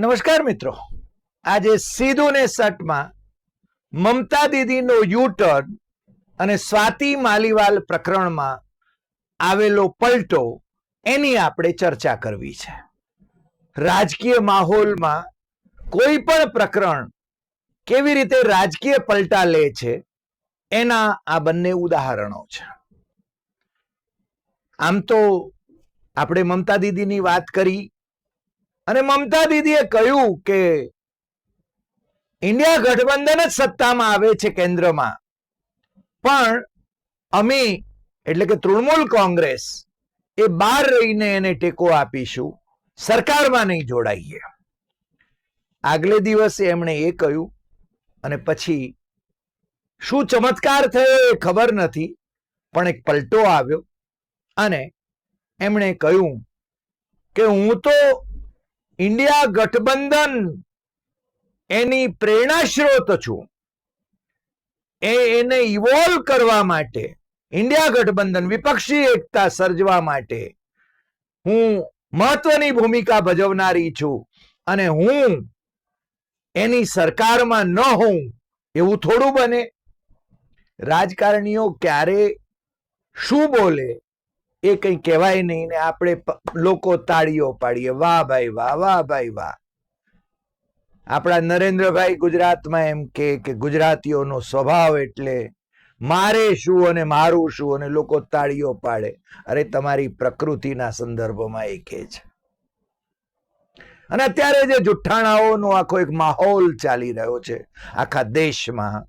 નમસ્કાર મિત્રો. આજે સીધું ને સટમાં મમતા દીદીનો યુટર્ન અને સ્વાતિ માલીવાલ પ્રકરણમાં આવેલો પલટો એની આપણે ચર્ચા કરવી છે. રાજકીય માહોલમાં કોઈ પણ પ્રકરણ કેવી રીતે રાજકીય પલટા લે છે એના આ બંને ઉદાહરણો છે. આમ તો આપણે મમતા દીદીની વાત કરી અને મમતા દીદીએ કહ્યું કે ઇન્ડિયા ગઠબંધન જ સત્તામાં આવે છે કેન્દ્રમાં. પણ અમે, એટલે કે તૃણમૂલ કોંગ્રેસ, એ બહાર રહીને એને ટેકો આપીશું. સરકારમાં નહીં જોડાઈએ. આગલે દિવસે એમણે એ કહ્યું અને પછી, શું ચમત્કાર થયો એ ખબર નથી, પણ એક પલટો આવ્યો અને એમણે કહ્યું કે હું તો ઇન્ડિયા ગઠબંધન એની પ્રેરણા સ્ત્રોત છું. એ એને ઇવોલ્વ કરવા માટે, ઇન્ડિયા ગઠબંધન, વિપક્ષી એકતા સર્જવા માટે હું મહત્વની ભૂમિકા ભજવનારી છું અને હું એની સરકારમાં ન હોઉં એવું થોડું બને. રાજકારણીઓ ક્યારે શું બોલે એ કંઈ કહેવાય નહીં ને આપણે લોકો તાળીઓ પાડીએ. વાહ ભાઈ વાહ વાહ ભાઈ વાહ. આપણા નરેન્દ્રભાઈ ગુજરાતમાં એમ કે ગુજરાતીઓનો સ્વભાવ એટલે મારે શું અને મારું શું અને લોકો તાળીઓ પાડે. અરે તમારી પ્રકૃતિના સંદર્ભમાં એ કહે છે. અને અત્યારે જે જુઠ્ઠાણાઓનો આખો એક માહોલ ચાલી રહ્યો છે, આખા દેશમાં,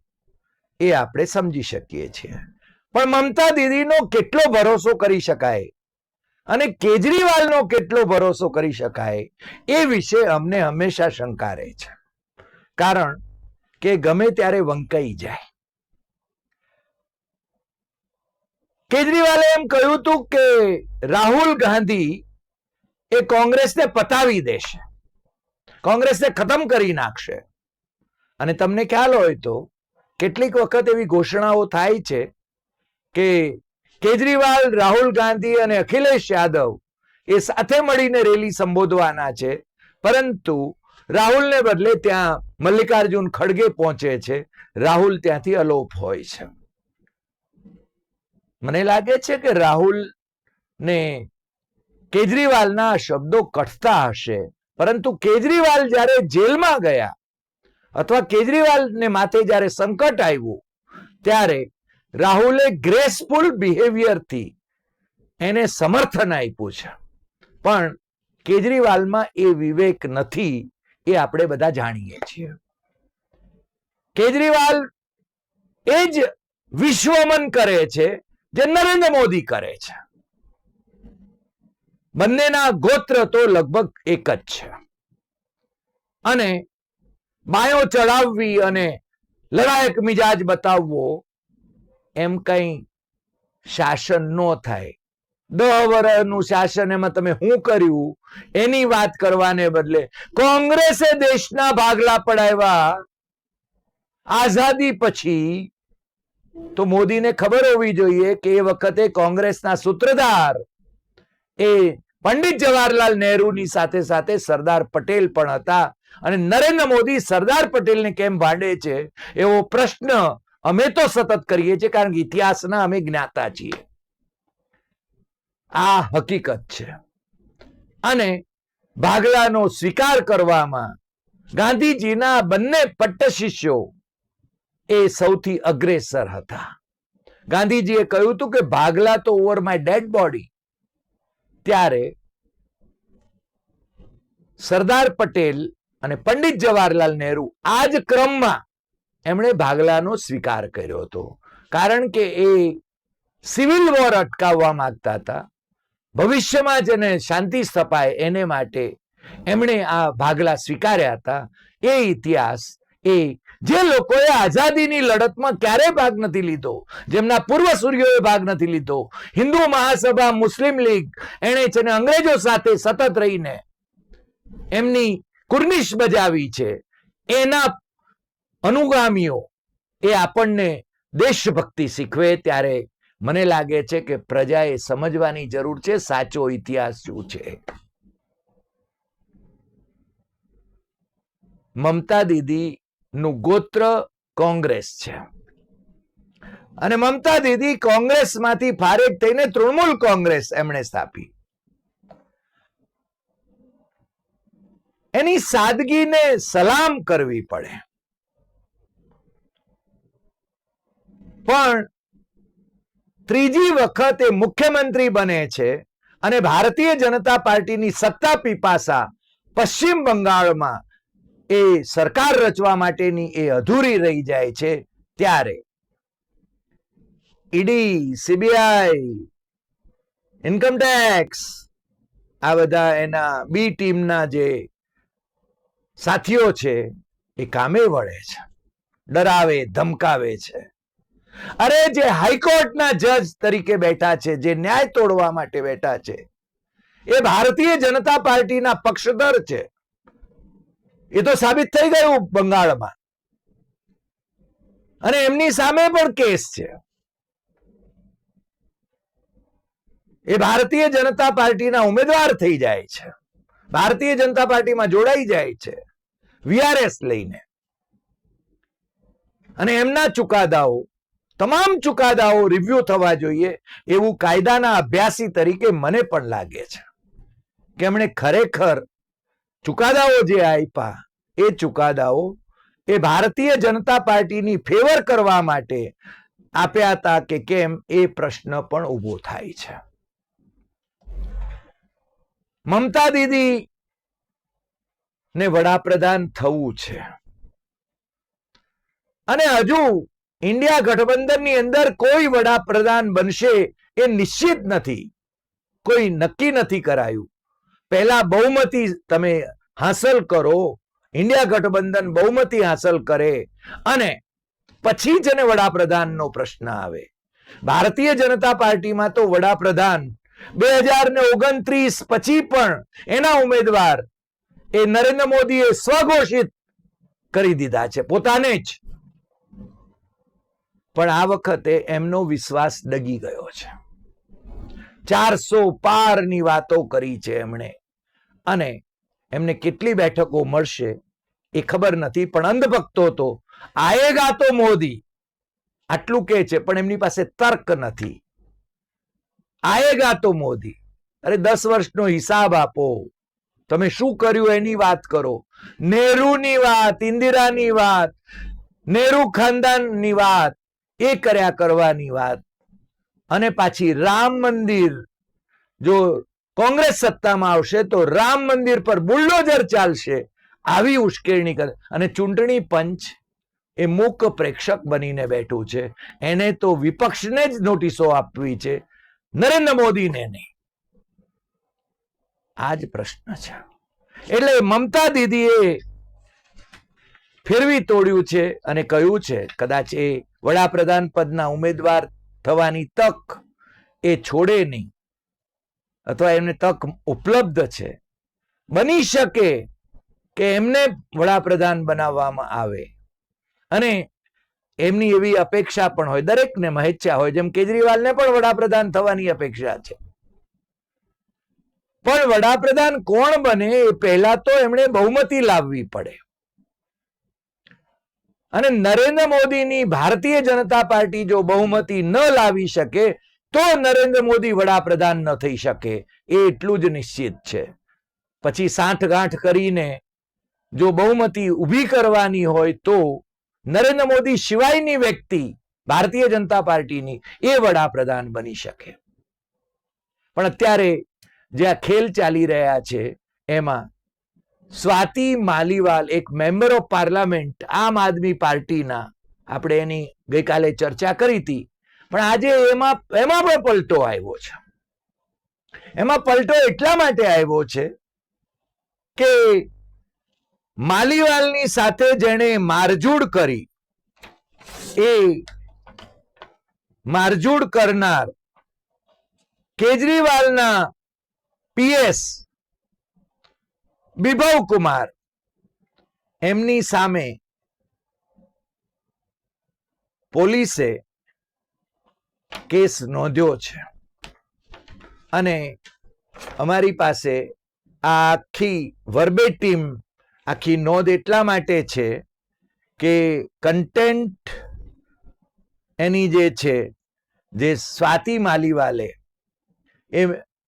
એ આપણે સમજી શકીએ છીએ. પણ મમતા દીદીનો કેટલો ભરોસો કરી શકાય? અને કેજરીવાલનો કેટલો ભરોસો કરી શકાય? એ વિશે અમને હંમેશા શંકા રહે છે. કારણ કે ગમે ત્યારે વંકાઈ જાય. કેજરીવાલે એમ કહ્યું હતું કે રાહુલ ગાંધી એ કોંગ્રેસને પતાવી દેશે. કોંગ્રેસને ખતમ કરી નાખશે. અને તમને ખ્યાલ હોય તો કેટલીક વખત એવી ઘોષણાઓ થાય છે કે કેજરીવાલ, રાહુલ ગાંધી અને અખિલેશ યાદવ એ સાથે મળીને રેલી સંબોધવાના છે. પરંતુ રાહુલને બદલે ત્યાં મલ્લિકાર્જુન ખડગે પહોંચે છે. રાહુલ ત્યાંથી અલોપ હોય છે. મને લાગે છે કે રાહુલ ને કેજરીવાલના શબ્દો કઠતા હશે. પરંતુ કેજરીવાલ જ્યારે જેલમાં ગયા અથવા કેજરીવાલને માથે જ્યારે સંકટ આવ્યું, ત્યારે રાહુલે ગ્રેસફુલ બિહેવિયરથી એને સમર્થન આપ્યું છે. પણ કેજરીવાલમાં એ વિવેક નથી એ આપણે બધા જાણીએ છીએ. કેજરીવાલ એ જ વિશ્વમન કરે છે જે નરેન્દ્ર મોદી કરે છે. બંનેના ગોત્ર તો લગભગ એક જ છે. અને બાયો ચડાવવી અને લડાયક મિજાજ બતાવવો એમ કઈ શાસન ન થાય. દહ વર્ષનું શાસન એમાં તમે શું કર્યું? એની વાત કરવાને બદલે કોંગ્રેસે દેશના ભાગલા પડાવ્યા. આઝાદી પછી તો મોદીને ખબર હોવી જોઈએ કે એ વખતે કોંગ્રેસના સૂત્રધાર એ પંડિત જવાહરલાલ નહેરુની સાથે સાથે સરદાર પટેલ પણ હતા. અને નરેન્દ્ર મોદી સરદાર પટેલને કેમ ભાંડે છે? એવો પ્રશ્ન અમે તો સતત કરીએ છીએ, કારણ કે ઇતિહાસના અમે જ્ઞાતા છીએ. આ હકીકત છે. અને ભાગલાનો સ્વીકાર કરવામાં ગાંધીજીના બંને પટ્ટ શિષ્યો એ સૌથી અગ્રેસર હતા. ગાંધીજીએ કહ્યું હતું કે ભાગલા તો ઓવર માય ડેડ બોડી ત્યારે સરદાર પટેલ અને પંડિત જવાહરલાલ નહેરુ આ જ ક્રમમાં એમણે ભાગલાનો સ્વીકાર કર્યો હતો. કારણ કે એ સિવિલ વોર અટકાવવા માંગતા હતા. ભવિષ્યમાં જેને શાંતિ સ્થપાય એને માટે એમણે આ ભાગલા સ્વીકાર્યા હતા. એ ઇતિહાસ, એ જે લોકોએ આઝાદીની લડતમાં ક્યારેય ભાગ નથી લીધો, જેમના પૂર્વ સૂર્યોએ ભાગ નથી લીધો, હિન્દુ મહાસભા, મુસ્લિમ લીગ, એણે છે અંગ્રેજો સાથે સતત રહીને એમની કુર્નિશ બજાવી છે, એના અનુગામીઓ એ આપણને દેશભક્તિ શીખવે ત્યારે મને લાગે છે કે પ્રજાએ સમજવાની જરૂર છે, સાચો ઇતિહાસ શું છે. મમતા દીદી નું ગોત્ર કોંગ્રેસ છે. અને મમતા દીદી કોંગ્રેસમાંથી ફારેક થઈને તૃણમૂલ કોંગ્રેસ એમણે સ્થાપી. એની સાદગીને સલામ કરવી પડે. પણ ત્રીજી વખત એ મુખ્યમંત્રી બને છે અને ભારતીય જનતા પાર્ટીની સત્તા પીપાસા પશ્ચિમ બંગાળમાં એ સરકાર રચવા માટેની એ અધૂરી રહી જાય છે ત્યારે. ઈડી, સીબીઆઈ ઇન્કમટેક્સ આ બધા એના બી ટીમના જે સાથીઓ છે એ કામે વળે છે, ડરાવે, ધમકાવે છે. અરે જે હાઈકોર્ટના જજ તરીકે બેઠા છે, જે ન્યાય તોડવા માટે બેઠા છે, એ ભારતીય જનતા પાર્ટીના પક્ષધર છે. એ તો સાબિત થઈ ગયું બંગાળમાં. અને એમની સામે પણ કેસ છે. એ ભારતીય જનતા પાર્ટીના ઉમેદવાર થઈ જાય છે. ભારતીય જનતા પાર્ટીમાં જોડાઈ જાય છે. વીઆરએસ લઈને. અને એમના ચુકાદાઓ તમામ ચુકાદાઓ રિવ્યુ થવા જોઈએ એવું કાયદાના અભ્યાસી તરીકે મને પણ લાગે છે. કે એમણે ખરેખર ચુકાદાઓ જે આપ્યા એ ચુકાદાઓ એ ભારતીય જનતા પાર્ટીની ફેવર કરવા માટે આપ્યા હતા કે કેમ, એ પ્રશ્ન પણ ઊભો થાય છે. મમતા દીદી ને વડાપ્રધાન થવું છે. અને હજુ ઇન્ડિયા ગઠબંધનની અંદર કોઈ વડાપ્રધાન બનશે એ નિશ્ચિત નથી. કોઈ નક્કી નથી કરાયું. પહેલા બહુમતી તમે હાંસલ કરો, ઇન્ડિયા ગઠબંધન બહુમતી હાંસલ કરે અને પછી જ એને વડાપ્રધાનનો પ્રશ્ન આવે. ભારતીય જનતા પાર્ટીમાં તો વડાપ્રધાન બે હજાર ને ઓગણત્રીસ પછી પણ એના ઉમેદવાર એ નરેન્દ્ર મોદીએ સ્વઘોષિત કરી દીધા છે. પોતાને જ પણ આ વખતે એમનો વિશ્વાસ ડગી ગયો છે. ચારસો પારની વાતો કરી છે એમણે. અને એમને કેટલી બેઠકો મળશે એ ખબર નથી, પણ અંધભક્તો તો. આયેગા તો મોદી. આટલું કે છે, પણ એમની પાસે તર્ક નથી. આયેગા તો મોદી. અરે દસ વર્ષનો હિસાબ આપો. તમે શું કર્યું એની વાત કરો. નહેરુની વાત, ઇન્દિરાની વાત, નહેરુ ખાનદાનની વાત. એ કર્યા કરવાની વાત. અને પાછી રામ મંદિર, જો કોંગ્રેસ સત્તામાં આવશે તો રામ મંદિર પર બુલડોઝર ચાલશે. આવી ઉશ્કેરણી કરે. અને ચૂંટણી પંચ એ મૂક પ્રેક્ષક બનીને બેઠું છે. એને તો વિપક્ષને જ નોટિસો આપવી છે. નરેન્દ્ર મોદીને નહીં. આ જ પ્રશ્ન છે. એટલે મમતા દીદીએ ફેરવી તોડ્યું છે અને કહ્યું છે, કદાચ એ વડાપ્રધાન પદના ઉમેદવાર થવાની તક એ છોડે નહીં. અથવા એમને તક ઉપલબ્ધ છે. બની શકે કે એમને વડાપ્રધાન બનાવવામાં આવે. અને એમની એવી અપેક્ષા પણ હોય, દરેકને મહેચ્છા હોય, જેમ કેજરીવાલને પણ વડાપ્રધાન થવાની અપેક્ષા છે. પણ વડાપ્રધાન કોણ બને એ પહેલા તો એમણે બહુમતી લાવવી પડે. અને નરેન્દ્ર મોદીની ભારતીય જનતા પાર્ટી જો બહુમતી ન લાવી શકે, તો નરેન્દ્ર મોદી વડાપ્રધાન ન થઈ શકે. એટલું જ નિશ્ચિત છે. પછી સાંઠગાંઠ કરીને જો બહુમતી ઊભી કરવાની હોય તો નરેન્દ્ર મોદી સિવાયની વ્યક્તિ ભારતીય જનતા પાર્ટીની એ વડાપ્રધાન બની શકે. પણ અત્યારે જે આ ખેલ ચાલી રહ્યા છે, એમાં સ્વાતિ માલીવાલ, એક મેમ્બર ઓફ પાર્લામેન્ટ આમ આદમી પાર્ટીના. આપણે એની ગઈકાલે ચર્ચા કરી હતી. પણ આજે એમાં એમાં પણ પલટો આવ્યો છે. એમાં પલટો એટલા માટે આવ્યો છે કે માલીવાલની સાથે જેણે મારજૂડ કરી, એ મારજૂડ કરનાર કેજરીવાલના પીએસ બિભવ કુમાર એમની સામે પોલીસે કેસ નોંધ્યો છે. અને અમારી પાસે આ આખી વર્બેટીમ આખી નોંધ એટલા માટે છે કે કન્ટેન્ટ એની જે છે, જે સ્વાતિ માલીવાલે એ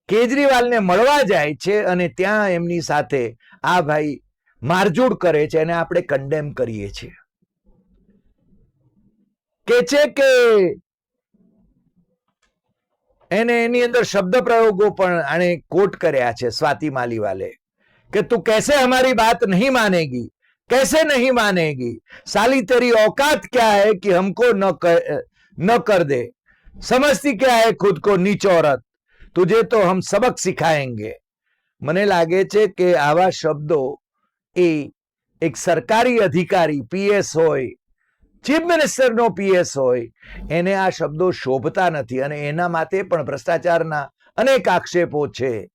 કેજરીવાલને મળવા જાય છે અને ત્યાં એમની સાથે આ ભાઈ મારઝૂડ કરે છે અને આપણે કન્ડેમ કરીએ છીએ કે છે કે એને એની અંદર શબ્દ પ્રયોગો પણ આણે કોટ કર્યા છે સ્વાતિ માલીવાલે कि तू कैसे हमारी बात नहीं मानेगी कैसे नहीं मानेगी साली तेरी औकात क्या है कि हमको न कर, न कर दे समझती क्या है खुद को नीच औरत તુજે તો હમ સબક સિખાએંગે મને લાગે છે કે આવા શબ્દો એ એક સરકારી અધિકારી પીએસ હોય ચીફ મિનિસ્ટરનો પીએસ હોય એને આ શબ્દો શોભતા નથી અને એના માટે પણ ભ્રષ્ટાચારના અનેક આક્ષેપો છે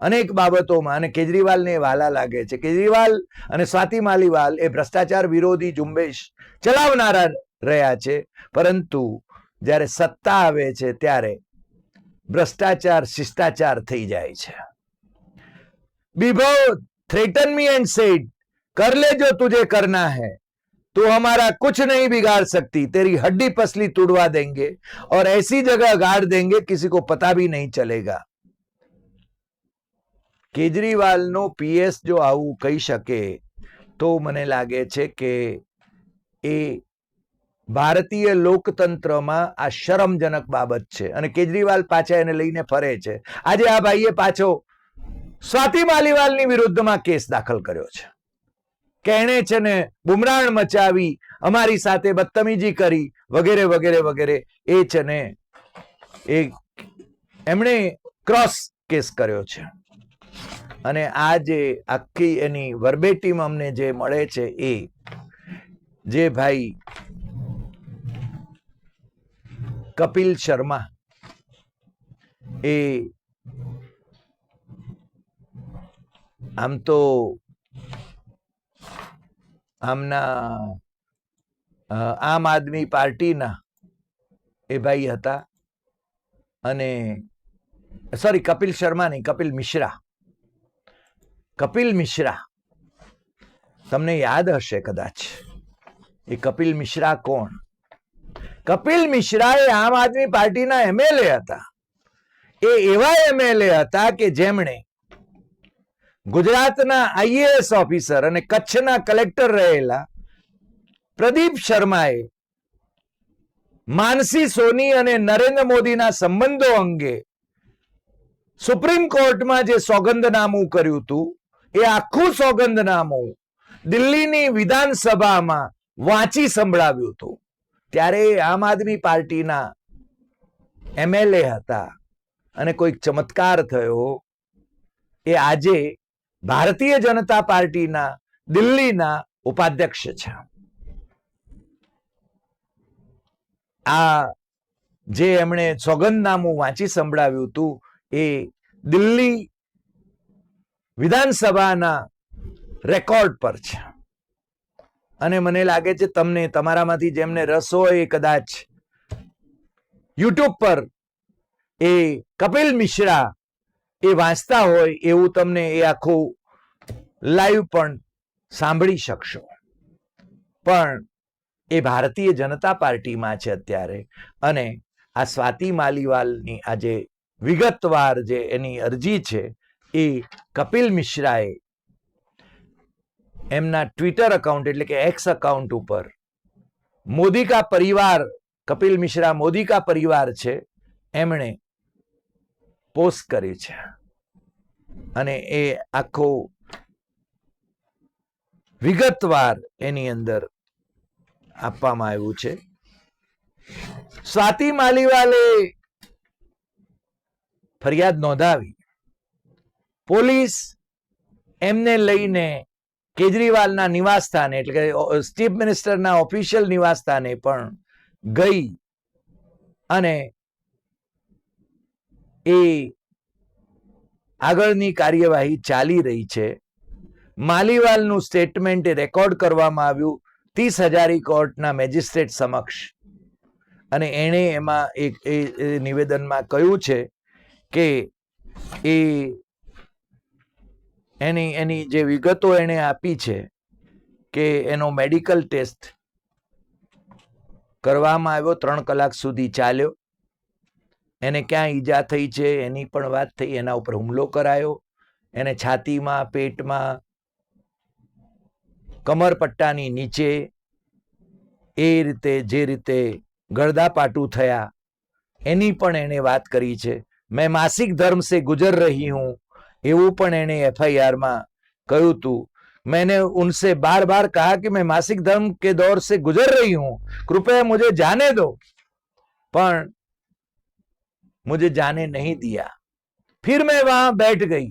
અનેક બાબતોમાં અને કેજરીવાલને વાલા લાગે છે કેજરીવાલ અને સ્વાતિ માલીવાલ એ ભ્રષ્ટાચાર વિરોધી ઝુંબેશ ચલાવનારા રહ્યા છે, પરંતુ જ્યારે સત્તા આવે છે ત્યારે ભ્રષ્ટાચાર શિષ્ટાચાર થઈ જાય છે विभव थ्रेटन मी एंड सेड कर ले जो तुझे करना है तू हमारा कुछ नहीं बिगाड़ सकती तेरी हड्डी पसली तुड़वा देंगे और ऐसी जगह गाड़ देंगे किसी को पता भी नहीं चलेगा કેજરીવાલનો પીએસ જો આવું કહી શકે તો મને લાગે છે કે એ ભારતીય લોકતંત્રમાં આ શરમજનક બાબત છે અને કેજરીવાલ પાછા એને લઈને ફરે છે. આજે આ ભાઈએ પાછો સ્વાતિ માલીવાલની વિરુદ્ધમાં કેસ દાખલ કર્યો છે. કે એણે છે ને, બુમરાણ મચાવી, અમારી સાથે બદતમીજી કરી, વગેરે વગેરે વગેરે. એ છે ને, એ એમણે ક્રોસ કેસ કર્યો છે. અને આ જે આખી એની વર્બેટીમ અમને જે મળે છે એ, જે ભાઈ કપિલ શર્મા એ આમ તો આમના આમ આદમી પાર્ટીના એ ભાઈ હતા અને સોરી કપિલ શર્મા નહીં, કપિલ મિશ્રા. કપિલ મિશ્રા. તમને યાદ હશે કદાચ. એ કપિલ મિશ્રા કોણ? કપિલ મિશ્રા એ આમ આદમી પાર્ટીના એમએલએ હતા. એ એવા એમએલએ હતા કે જેમણે ગુજરાતના આઈએએસ ઓફિસર અને કચ્છના કલેક્ટર રહેલા પ્રદીપ શર્માએ માનસી સોની અને નરેન્દ્ર મોદીના સંબંધો અંગે સુપ્રીમ કોર્ટમાં જે સોગંદનામું કર્યું હતું, એ આખું સોગંદનામું દિલ્હીની વિધાનસભામાં વાંચી સંભળાવ્યું હતું. ત્યારે આમ આદમી પાર્ટીના એમએલએ હતા અને કોઈક ચમત્કાર થયો એ આજે ભારતીય જનતા પાર્ટીના દિલ્હીના ઉપાધ્યક્ષ છે. આ જે એમણે સોગંદનામું વાંચી સંભળાવ્યું હતું એ દિલ્હી વિધાનસભાના રેકોર્ડ પર છે. અને મને લાગે છે તમને, તમારામાંથી જેમને રસ હોય કદાચ યુટ્યુબ પર એ કપિલ મિશ્રા એ વાંચતા હોય એવું તમને એ આખું લાઈવ પણ સાંભળી શકશો. પણ એ ભારતીય જનતા પાર્ટીમાં છે અત્યારે અને આ સ્વાતિ માલીવાલની આ જે વિગતવાર જે એની અરજી છે એ કપિલ મિશ્રાએ એમના ટ્વિટર અકાઉન્ટ એટલે કે એક્સ અકાઉન્ટ ઉપર. મોદી કા પરિવાર, કપિલ મિશ્રા મોદી કા પરિવાર છે, એમણે પોસ્ટ કરી છે. અને એ આખો વિગતવાર એની અંદર આપવામાં આવ્યું છે. સ્વાતિ માલીવાલે ફરિયાદ નોંધાવી. પોલીસ એમને લઈને કેજરીવાલના નિવાસ સ્થાને, એટલે કે ચીફ મિનિસ્ટરના ઓફિશિયલ નિવાસ સ્થાને પણ ગઈ અને એ આગળની કાર્યવાહી ચાલી રહી છે. માલીવાલનું સ્ટેટમેન્ટ રેકોર્ડ કરવામાં આવ્યું ત્રીસ હજારી કોર્ટના મેજિસ્ટ્રેટ સમક્ષ. અને એણે એમાં એક એ નિવેદનમાં કહ્યું છે કે એ એની એની જે વિગતો એણે આપી છે કે એનો મેડિકલ ટેસ્ટ કરવામાં આવ્યો, ત્રણ કલાક સુધી ચાલ્યો. એને ક્યાં ઈજા થઈ છે, એની પણ વાત થઈ, એના ઉપર હુમલો કરાયો. એને છાતીમાં, પેટમાં, કમરપટ્ટાની નીચે એ રીતે, જે રીતે ગળદાપાટું થયા, એની પણ એણે વાત કરી છે. મેં માસિક ધર્મ સે ગુજર રહી હું એવું પણ એણે एफआईआर માં કહ્યું હતું मैंने उनसे बार बार कहा कि मैं मासिक धर्म के दौर से गुजर रही हूं कृपया मुझे जाने दो पण मुझे जाने नहीं दिया फिर मैं वहां बैठ गई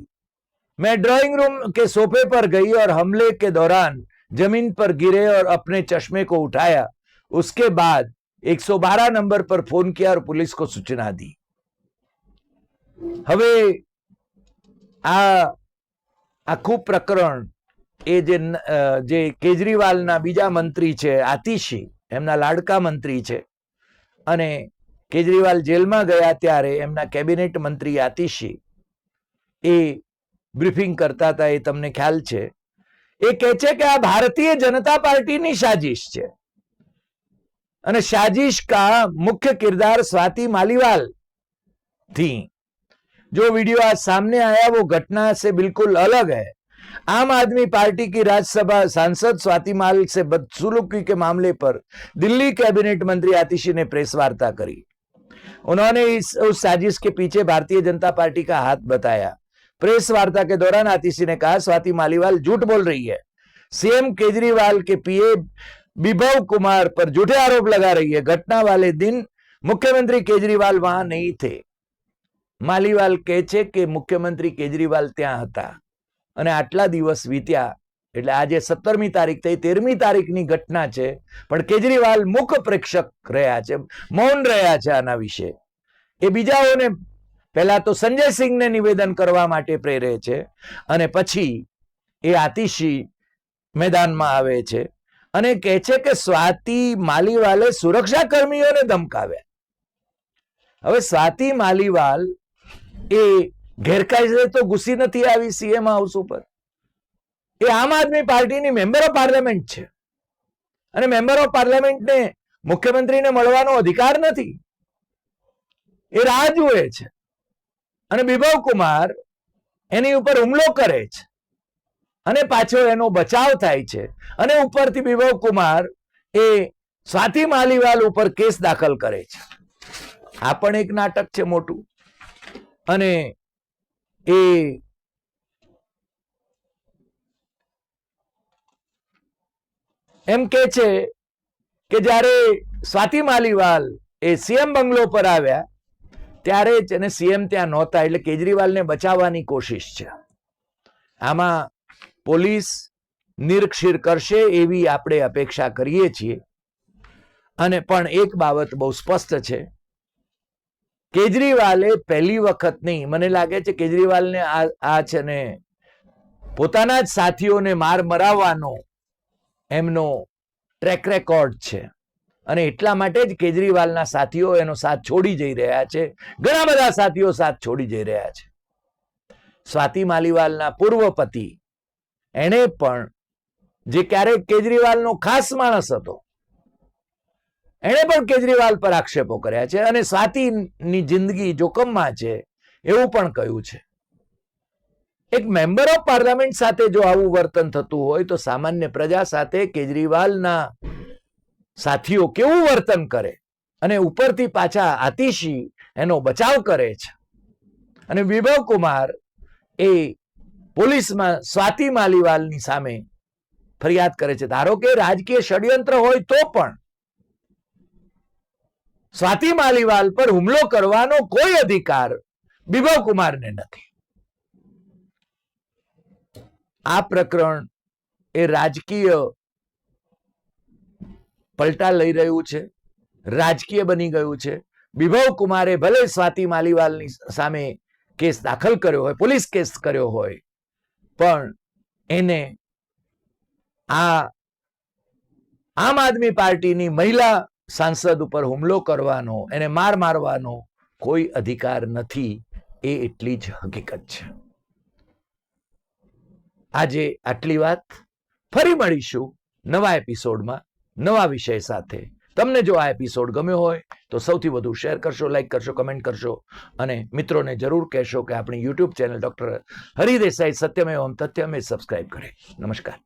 मैं ड्राइंग रूम के सोफे पर गई और हमले के दौरान जमीन पर गिरे और अपने चश्मे को उठाया उसके बाद 112 नंबर पर फोन किया और पुलिस को सूचना दी હવે આ આખું પ્રકરણ એ જે કેજરીવાલના બીજા મંત્રી છે, આતિશી, એમના લાડકા મંત્રી છે. અને કેજરીવાલ જેલમાં ગયા ત્યારે એમના કેબિનેટ મંત્રી આતિશી એ બ્રિફિંગ કરતા હતા, એ તમને ખ્યાલ છે. એ કહે છે કે આ ભારતીય જનતા પાર્ટીની સાજિશ છે. અને સાજિશ કા મુખ્ય કિરદાર સ્વાતિ માલીવાલથી जो वीडियो आज सामने आया, वो घटना से बिल्कुल अलग है। आम आदमी पार्टी की राज्यसभा सांसद स्वाति माल से बदसलूकी के मामले पर दिल्ली कैबिनेट मंत्री आतिशी ने प्रेस वार्ता करी। उन्होंने इस, उस साजिश के पीछे भारतीय जनता पार्टी का हाथ बताया। प्रेस वार्ता के दौरान आतिशी ने कहा, स्वाति मालीवाल झूठ बोल रही है। सीएम केजरीवाल के पीए विभव कुमार पर झूठे आरोप लगा रही है। घटना वाले दिन मुख्यमंत्री केजरीवाल वहाँ नहीं थे। માલીવાલ કહે છે કે મુખ્યમંત્રી કેજરીવાલ ત્યાં હતા અને આટલા દિવસ વીત્યા એટલે આજે સત્તરમી તારીખ થઈ, તેરમી તારીખની ઘટના છે, પણ કેજરીવાલ મુખ પ્રેક્ષક રહ્યા છે, મૌન રહ્યા છે આના વિશે. એ બીજાઓને પહેલા તો સંજય સિંહને નિવેદન કરવા માટે પ્રેરે છે અને પછી એ આતિશી મેદાનમાં આવે છે અને કહે છે કે સ્વાતિ માલીવાલે સુરક્ષા કર્મીઓને ધમકાવ્યા. હવે સ્વાતિ માલીવાલ એ ગેરકાયદે તો ઘૂસી નથી આવી સીએમ હાઉસ ઉપર. એ આમ આદમી પાર્ટીની મેમ્બર ઓફ પાર્લામેન્ટ છે. અને મેમ્બર ઓફ પાર્લામેન્ટને મુખ્યમંત્રીને મળવાનો અધિકાર નથી. એ રાહ જુએ છે. અને બિભવ કુમાર એની ઉપર હુમલો કરે છે. અને પાછો એનો બચાવ થાય છે. અને ઉપરથી બિભવ કુમાર એ સ્વાતિ માલીવાલ ઉપર કેસ દાખલ કરે છે. આ પણ એક નાટક છે મોટું. અને એ એમ કે છે કે જ્યારે સ્વાતિ માલીવાલ એ સીએમ બંગલો પર આવ્યા, ત્યારે જ એને સીએમ ત્યાં નહોતા, એટલે કેજરીવાલને બચાવવાની કોશિશ છે. આમાં પોલીસ નિરક્ષીર કરશે એવી આપણે અપેક્ષા કરીએ છીએ. અને પણ એક બાબત બહુ સ્પષ્ટ છે. કેજરીવાલે પહેલી વખત નહીં, મને લાગે છે કેજરીવાલને આ આ છે ને પોતાના જ સાથીઓને માર મરાવવાનો એમનો ટ્રેક રેકોર્ડ છે. અને એટલા માટે જ કેજરીવાલના સાથીઓ એનો સાથ છોડી જઈ રહ્યા છે. ઘણા બધા સાથીઓ સાથ છોડી જઈ રહ્યા છે. સ્વાતિ માલીવાલના પૂર્વ પતિ એણે પણ જે ક્યારેક કેજરીવાલનો ખાસ માણસ હતો એણે પણ કેજરીવાલ પર આક્ષેપો કર્યા છે અને સ્વાતિની જિંદગી જોખમમાં છે એવું પણ કહ્યું છે. એક મેમ્બર ઓફ પાર્લામેન્ટ સાથે જો આવું વર્તન થતું હોય તો સામાન્ય પ્રજા સાથે કેજરીવાલના સાથીઓ કેવું વર્તન કરે અને ઉપરથી પાછા આતિશી એનો બચાવ કરે છે. અને વિભવ કુમાર એ પોલીસમાં સ્વાતિ માલીવાલની સામે ફરિયાદ કરે છે. ધારો કે રાજકીય ષડયંત્ર હોય તો પણ સ્વાતિ માલીવાલ પર હુમલો કરવાનો કોઈ અધિકાર બિભવ કુમારને નથી. આ પ્રકરણ એ રાજકીય પલટા લઈ રહ્યું છે, રાજકીય બની ગયું છે. બિભવ કુમારે ભલે સ્વાતિ માલીવાલની સામે કેસ દાખલ કર્યો હોય, પોલીસ કેસ કર્યો હોય, પણ એને આ આમ આદમી પાર્ટીની મહિલા સાંસદ ઉપર હુમલો કરવાનો, એને માર મારવાનો કોઈ અધિકાર નથી, એ એટલી જ હકીકત છે. આજે આટલી વાત. ફરી મળીશું નવા એપિસોડમાં, નવા વિષય સાથે. તમને જો આ એપિસોડ ગમ્યો હોય, તો સૌથી વધુ શેર કરશો, લાઈક કરશો, કમેન્ટ કરશો. અને મિત્રોને જરૂર કહેશો કે આપણી યુટ્યુબ ચેનલ ડૉક્ટર હરિદેસાઈ સત્યમેવમ તથ્યમે સબસ્ક્રાઇબ કરે. નમસ્કાર.